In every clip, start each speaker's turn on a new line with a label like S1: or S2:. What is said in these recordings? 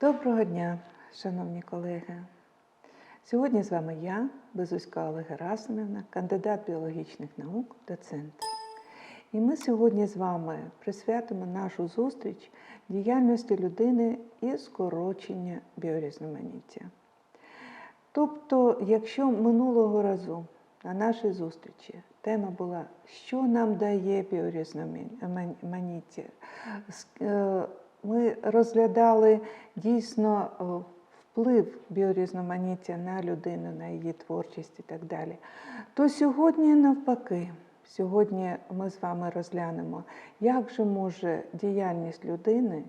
S1: Доброго дня, шановні колеги. Сьогодні з вами я, Безуська Олега Герасимівна, кандидат біологічних наук, доцент. І ми сьогодні з вами присвятимо нашу зустріч діяльності людини і скорочення біорізноманіття. Тобто, якщо минулого разу на нашій зустрічі тема була, що нам дає біорізноманіття, е, ми розглядали дійсно вплив біорізноманіття на людину, на її творчість і так далі, то сьогодні навпаки. Сьогодні ми з вами розглянемо, як же може діяльність людини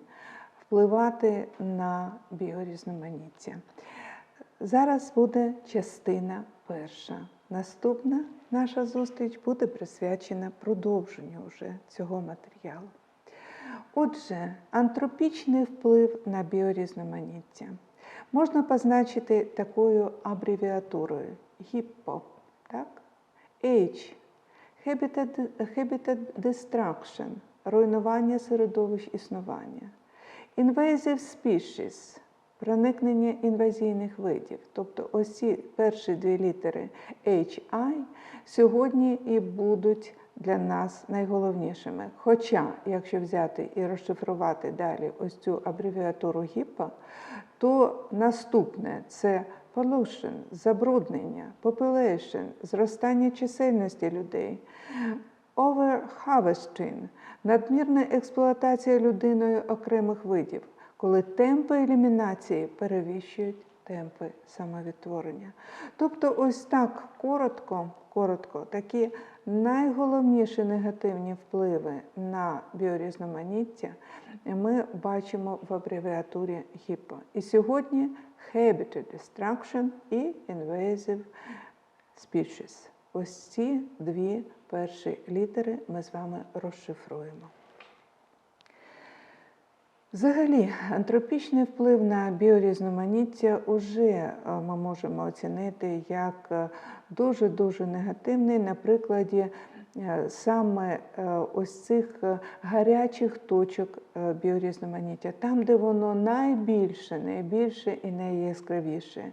S1: впливати на біорізноманіття. Зараз буде частина перша. Наступна наша зустріч буде присвячена продовженню вже цього матеріалу. Отже, антропічний вплив на біорізноманіття можна позначити такою абревіатурою HIPPO. Так? H habitat Destruction руйнування середовищ існування. Invasive Species проникнення інвазійних видів. Тобто ось ці перші дві літери HI сьогодні і будуть для нас найголовнішими. Хоча, якщо взяти і розшифрувати далі ось цю абревіатуру ГІПа, то наступне це pollution, забруднення, population, зростання чисельності людей, overharvesting, надмірна експлуатація людиною окремих видів, коли темпи елімінації перевищують темпи самовідтворення. Тобто, ось так коротко, коротко, такі найголовніші негативні впливи на біорізноманіття ми бачимо в абревіатурі HIPPO. І сьогодні Habitat Destruction і Invasive Species. Ось ці дві перші літери ми з вами розшифруємо. Взагалі, антропічний вплив на біорізноманіття уже е, ми можемо оцінити як дуже-дуже негативний. На прикладі е, саме е, ось цих гарячих точок біорізноманіття, там, де воно найбільше, найбільше і найяскравіше.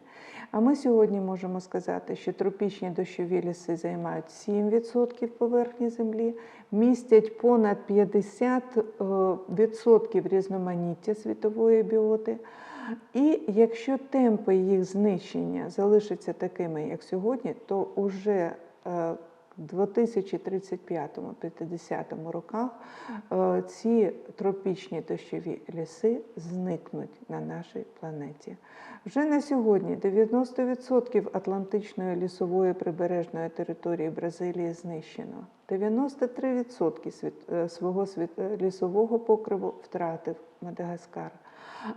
S1: А ми сьогодні можемо сказати, що тропічні дощові ліси займають 7% поверхні землі, містять понад 50% різноманіття світової біоти. І якщо темпи їх знищення залишаться такими, як сьогодні, то уже е, 2035-50 роках е, ці тропічні дощові ліси зникнуть на нашій планеті. Вже на сьогодні 90% Атлантичної лісової прибережної території Бразилії знищено. 93% е, свого е, лісового покриву втратив Мадагаскар.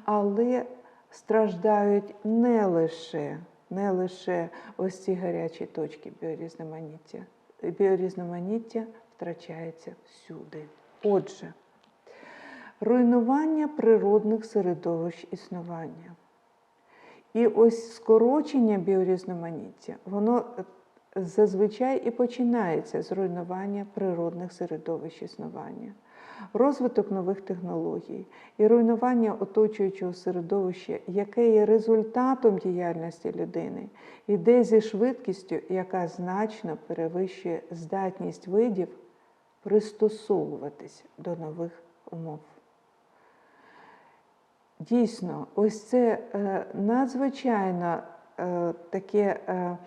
S1: Але страждають не лише, не лише ось ці гарячі точки біорізноманіття. Біорізноманіття втрачається всюди. Отже, руйнування природних середовищ існування. І ось скорочення біорізноманіття, воно е, зазвичай і починається з руйнування природних середовищ існування. Розвиток нових технологій і руйнування оточуючого середовища, яке є результатом діяльності людини, йде зі швидкістю, яка значно перевищує здатність видів пристосовуватись до нових умов. Дійсно, ось це е, надзвичайно е, таке, е,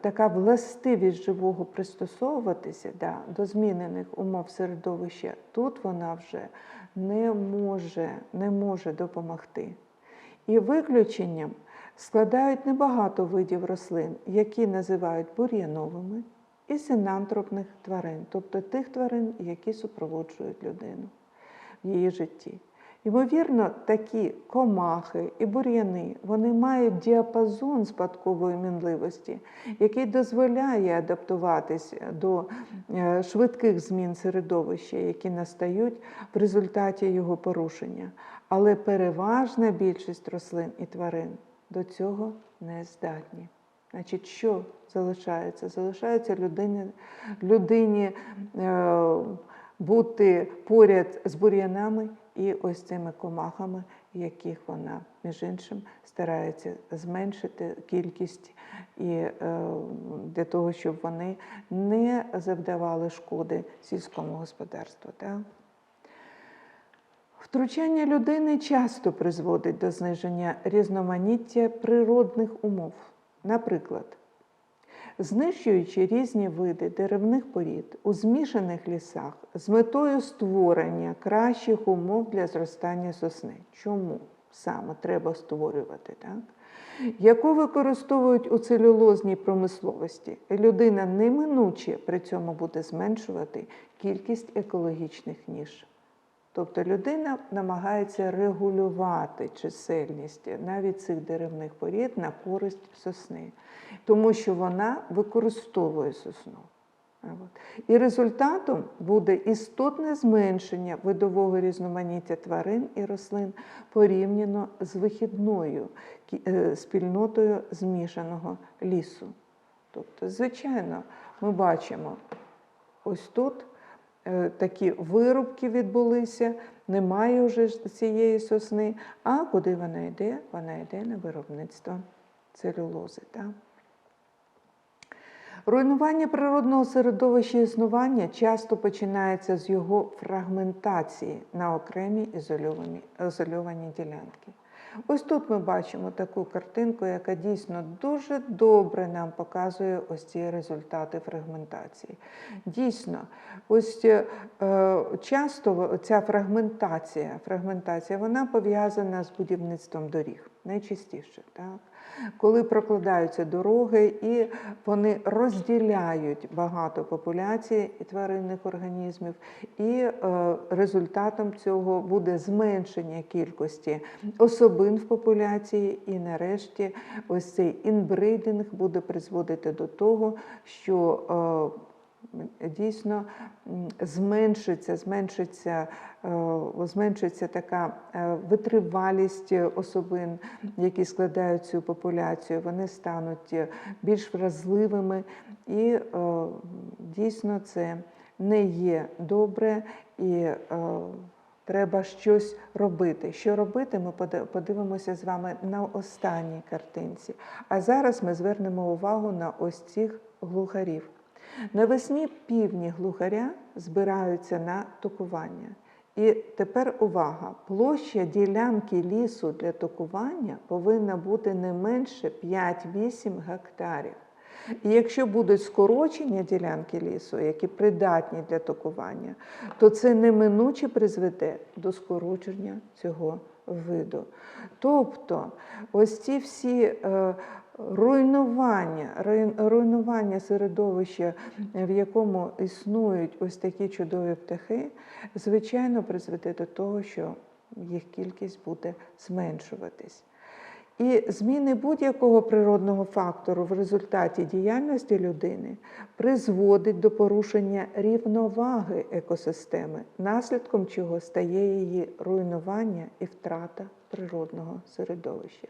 S1: така властивість живого пристосовуватися да, до змінених умов середовища, тут вона вже не може, не може допомогти. І виключенням складають небагато видів рослин, які називають бур'яновими, і синантропних тварин, тобто тих тварин, які супроводжують людину в її житті. Ймовірно, такі комахи і бур'яни вони мають діапазон спадкової мінливості, який дозволяє адаптуватись до е, швидких змін середовища, які настають в результаті його порушення. Але переважна більшість рослин і тварин до цього не здатні. Значить, що залишається? Залишається людині, людині е, бути поряд з бур'янами і ось цими комахами, яких вона, між іншим, старається зменшити кількість і е, для того, щоб вони не завдавали шкоди сільському господарству. Втручання людини часто призводить до зниження різноманіття природних умов. Наприклад, знищуючи різні види деревних порід у змішаних лісах з метою створення кращих умов для зростання сосни. Чому саме треба створювати? Так? Яку використовують у целюлозній промисловості, людина неминуче при цьому буде зменшувати кількість екологічних ніж. Тобто людина намагається регулювати чисельність навіть цих деревних порід на користь сосни, тому що вона використовує сосну. І результатом буде істотне зменшення видового різноманіття тварин і рослин порівняно з вихідною е, спільнотою змішаного лісу. Тобто, звичайно, ми бачимо ось тут такі вирубки відбулися, немає вже цієї сосни. А куди вона йде? Вона йде на виробництво целюлози. Так? Руйнування природного середовища існування часто починається з його фрагментації на окремі ізольовані, ізольовані ділянки. Ось тут ми бачимо таку картинку, яка дійсно дуже добре нам показує ось ці результати фрагментації. Дійсно, ось е, часто ця фрагментація, фрагментація вона пов'язана з будівництвом доріг, найчастіше. Так? Коли прокладаються дороги і вони розділяють багато популяцій тваринних організмів, і е, результатом цього буде зменшення кількості особин в популяції, і нарешті ось цей інбридинг буде призводити до того, що е, Дійсно зменшиться, зменшиться, е, зменшиться така е, витривалість особин, які складають цю популяцію. Вони стануть е, більш вразливими, і дійсно це не є добре і треба щось робити. Що робити, ми подивимося з вами на останній картинці. А зараз ми звернемо увагу на ось цих глухарів. Навесні півні глухаря збираються на токування. І тепер увага: площа ділянки лісу для токування повинна бути не менше 5-8 гектарів. І якщо будуть скорочення ділянки лісу, які придатні для токування, то це неминуче призведе до скорочення цього виду. Тобто, ось ці всі е, руйнування, руйн- руйнування середовища, в якому існують ось такі чудові птахи, звичайно, призведе до того, що їх кількість буде зменшуватись. І зміни будь-якого природного фактору в результаті діяльності людини призводить до порушення рівноваги екосистеми, наслідком чого стає її руйнування і втрата природного середовища.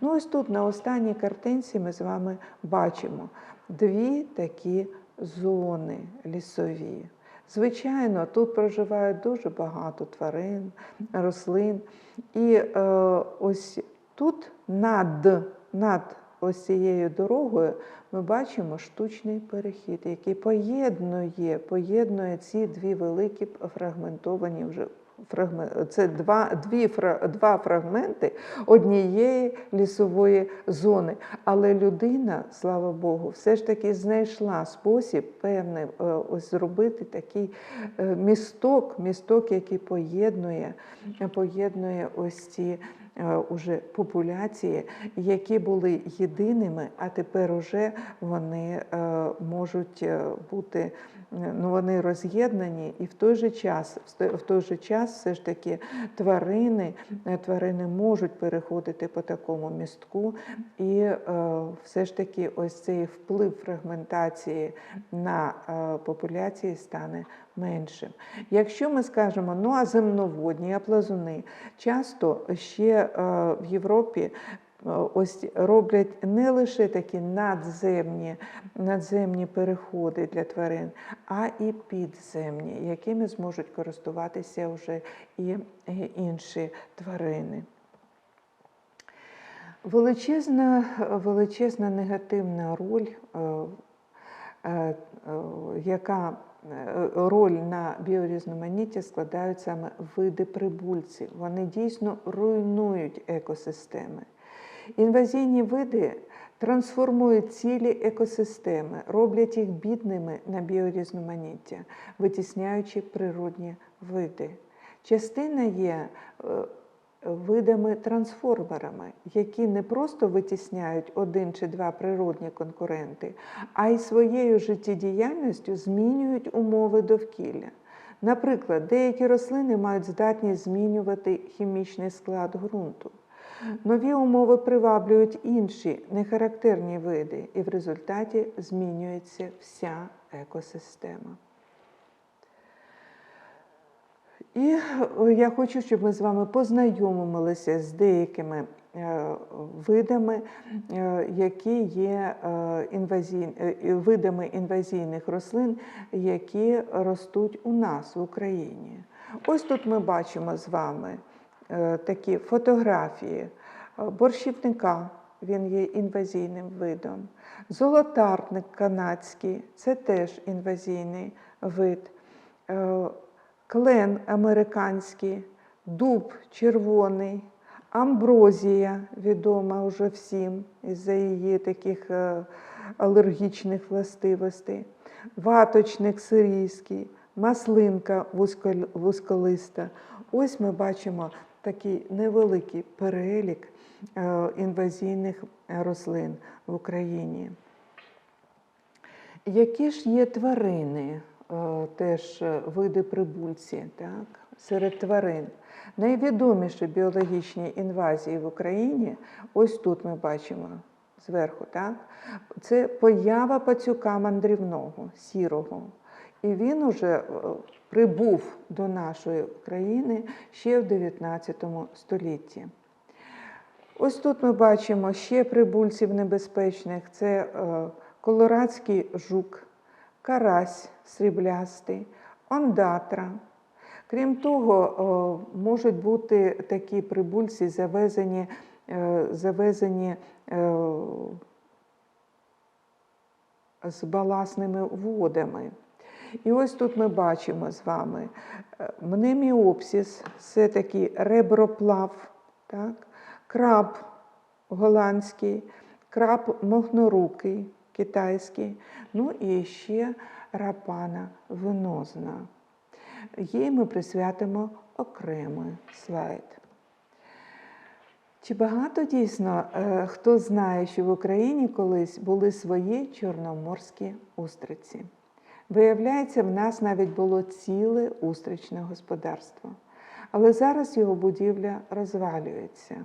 S1: Ну ось тут на останній картинці ми з вами бачимо дві такі зони лісові. Звичайно, тут проживає дуже багато тварин, рослин. І е, ось тут над, над ось цією дорогою ми бачимо штучний перехід, який поєднує, поєднує ці дві великі фрагментовані вже. Це два, дві, два фрагменти однієї лісової зони. Але людина, слава Богу, все ж таки знайшла спосіб певний е, ось зробити такий е, місток, місток, який поєднує, поєднує ось ці уже популяції, які були єдиними, а тепер уже вони е, можуть е, бути е, ну, вони роз'єднані, і в той же час, в той же час, все ж таки тварини, е, тварини можуть переходити по такому містку, і е, все ж таки ось цей вплив фрагментації на е, популяції стане меншим. Якщо ми скажемо, ну а земноводні, а плазуни, часто ще е, в Європі ось роблять не лише такі надземні, надземні переходи для тварин, а і підземні, якими зможуть користуватися вже і е, інші тварини. Величезна, величезна негативна роль, е, е, е, яка е, роль на біорізноманіття складають саме види прибульців. Вони дійсно руйнують екосистеми. Інвазійні види трансформують цілі екосистеми, роблять їх бідними на біорізноманіття, витісняючи природні види. Частина є е, видами-трансформерами, які не просто витісняють один чи два природні конкуренти, а й своєю життєдіяльністю змінюють умови довкілля. Наприклад, деякі рослини мають здатність змінювати хімічний склад ґрунту. Нові умови приваблюють інші нехарактерні види, і в результаті змінюється вся екосистема. І е, я хочу, щоб ми з вами познайомилися з деякими е, видами, е, які є інвазій... видами інвазійних рослин, які ростуть у нас в Україні. Ось тут ми бачимо з вами такі фотографії борщівника, він є інвазійним видом. Золотарник канадський це теж інвазійний вид клен американський, дуб червоний, амброзія відома вже всім із-за її таких е, алергічних властивостей, ваточник сирійський, маслинка вузьколиста. Ось ми бачимо такий невеликий перелік е, інвазійних рослин в Україні. Які ж є тварини? Е, теж е, види прибульці так, серед тварин. Найвідоміші біологічні інвазії в Україні, ось тут ми бачимо зверху, так, це поява пацюка мандрівного, сірого. І він уже е, прибув до нашої України ще в 19 столітті. Ось тут ми бачимо ще прибульців небезпечних: це колорадський жук, карась сріблястий, ондатра. Крім того, можуть бути такі прибульці, завезені, е, завезені е, з баласними водами. І ось тут ми бачимо з вами е, мнеміопсіс це такий реброплав, так? краб голландський, краб мохнорукий, китайський, ну і ще рапана венозна. Їй ми присвятимо окремий слайд. Чи багато дійсно е, хто знає, що в Україні колись були свої чорноморські устриці? Виявляється, в нас навіть було ціле устричне господарство, але зараз його будівля розвалюється.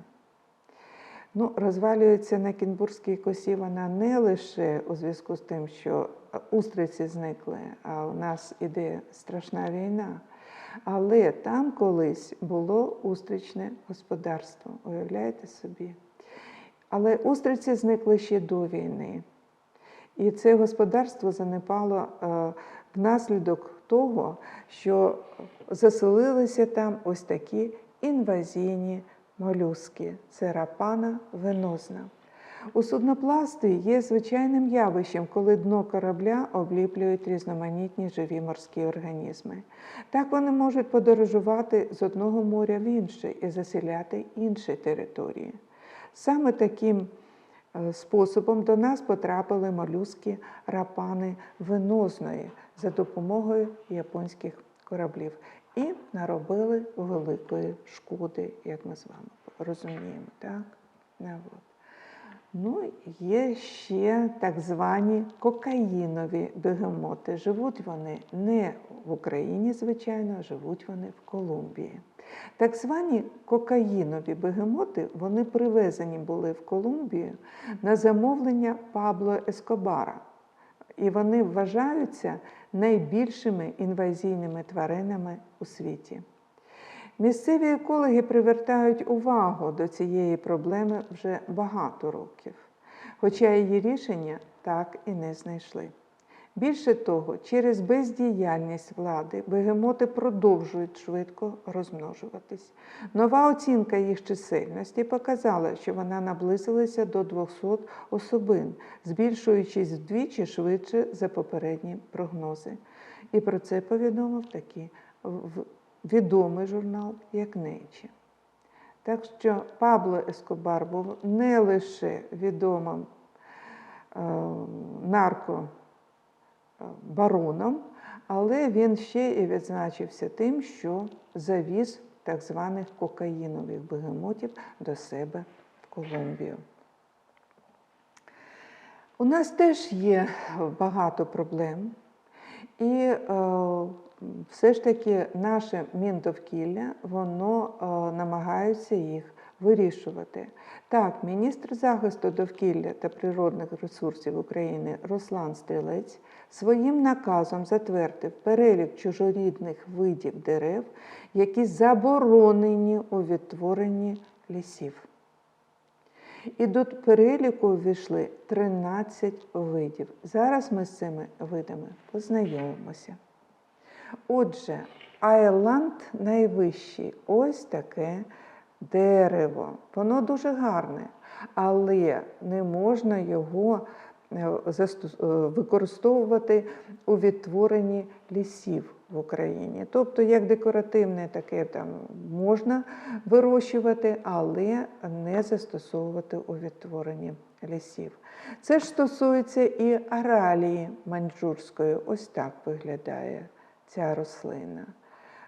S1: Ну, Розвалюється на Кінбурзькій косі вона не лише у зв'язку з тим, що устриці зникли, а у нас іде страшна війна. Але там колись було устричне господарство, уявляєте собі? Але устриці зникли ще до війни. І це господарство занепало е, внаслідок того, що заселилися там ось такі інвазійні молюски це рапана венозна. У суднопласти є звичайним явищем, коли дно корабля обліплюють різноманітні живі морські організми. Так вони можуть подорожувати з одного моря в інше і заселяти інші території. Саме таким е, способом до нас потрапили молюски рапани венозної за допомогою японських кораблів і наробили великої шкоди, як ми з вами розуміємо. так? от. Ну, Є ще так звані кокаїнові бегемоти. Живуть вони не в Україні, звичайно, а живуть вони в Колумбії. Так звані кокаїнові бегемоти вони привезені були в Колумбію на замовлення Пабло Ескобара. І вони вважаються найбільшими інвазійними тваринами у світі. Місцеві екологи привертають увагу до цієї проблеми вже багато років, хоча її рішення так і не знайшли. Більше того, через бездіяльність влади бегемоти продовжують швидко розмножуватись. Нова оцінка їх чисельності показала, що вона наблизилася до 200 особин, збільшуючись вдвічі швидше за попередні прогнози. І про це повідомив такий відомий журнал, як Nature. Так що Пабло Ескобар був не лише відомим е, нарко е, бароном, але він ще і відзначився тим, що завіз так званих кокаїнових бегемотів до себе в Колумбію. У нас теж є багато проблем, і е, все ж таки наше Міндовкілля, воно е, намагається їх вирішувати. Так, міністр захисту довкілля та природних ресурсів України Руслан Стрілець своїм наказом затвердив перелік чужорідних видів дерев, які заборонені у відтворенні лісів. І до переліку увійшли 13 видів. Зараз ми з цими видами познайомимося. Отже, Айланд найвищий ось таке дерево. Воно дуже гарне, але не можна його е, е, використовувати у відтворенні лісів в Україні. Тобто, як декоративне таке там можна вирощувати, але не застосовувати у відтворенні лісів. Це ж стосується і аралії маньчжурської. Ось так виглядає ця рослина.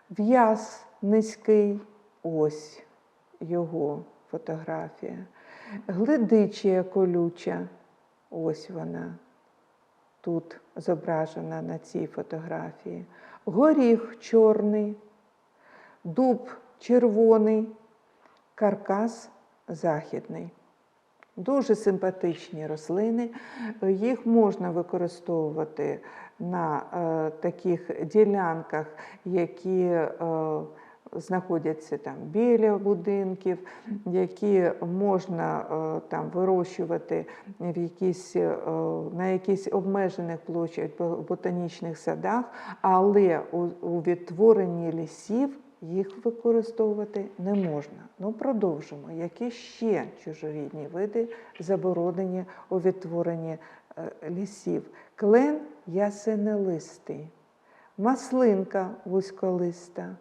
S1: В'яз низький, ось його фотографія. Гледичія колюча, ось вона тут зображена на цій фотографії. Горіх чорний, дуб червоний, каркас західний. Дуже симпатичні рослини. Їх можна використовувати на е, таких ділянках, які е, знаходяться там біля будинків, які можна е, там вирощувати в якісь, е, на якісь обмежених площах бо- ботанічних садах, але у, у відтворенні лісів їх використовувати не можна. Ну, продовжимо. Які ще чужорідні види заборонені у відтворенні е, лісів? Клен ясенелистий, маслинка вузьколиста.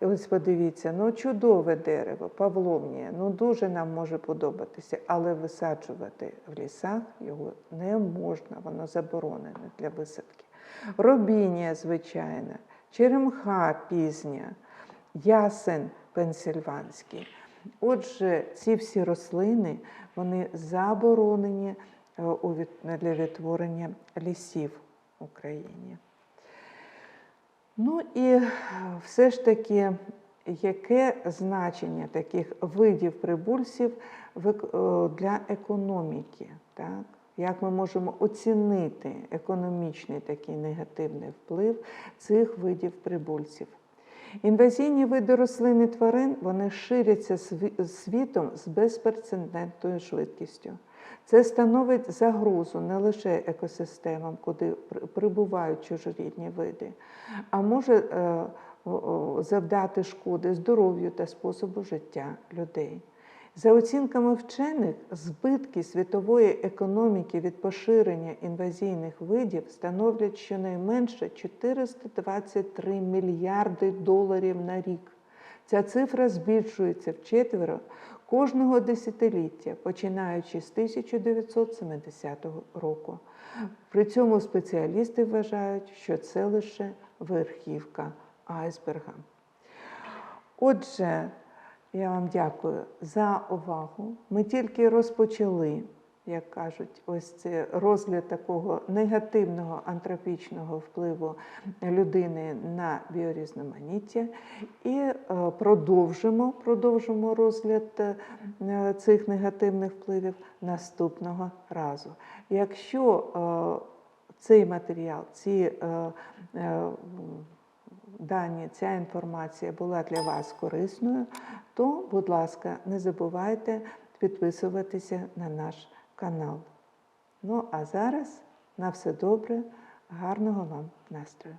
S1: І ось подивіться, ну чудове дерево, павловнія, ну дуже нам може подобатися, але висаджувати в лісах його не можна, воно заборонене для висадки. Робінія звичайна, черемха пізня, ясен пенсильванський. Отже, ці всі рослини вони заборонені е, для відтворення лісів в Україні. Ну і все ж таки, яке значення таких видів прибульців е, для економіки? Так? Як ми можемо оцінити економічний такий негативний вплив цих видів прибульців? Інвазійні види рослин і тварин вони ширяться світом з безпрецедентною швидкістю. Це становить загрозу не лише екосистемам, куди прибувають чужорідні види, а може е, завдати шкоди здоров'ю та способу життя людей. За оцінками вчених, збитки світової економіки від поширення інвазійних видів становлять щонайменше 423 мільярди доларів на рік. Ця цифра збільшується вчетверо кожного десятиліття, починаючи з 1970 року. При цьому спеціалісти вважають, що це лише верхівка айсберга. Отже, я вам дякую за увагу. Ми тільки розпочали, як кажуть, ось це розгляд такого негативного антропічного впливу людини на біорізноманіття. І е, продовжимо, продовжимо розгляд е, цих негативних впливів наступного разу. Якщо е, цей матеріал, ці дані, ця інформація була для вас корисною, то, будь ласка, не забувайте підписуватися на наш канал. Ну а зараз на все добре, гарного вам настрою!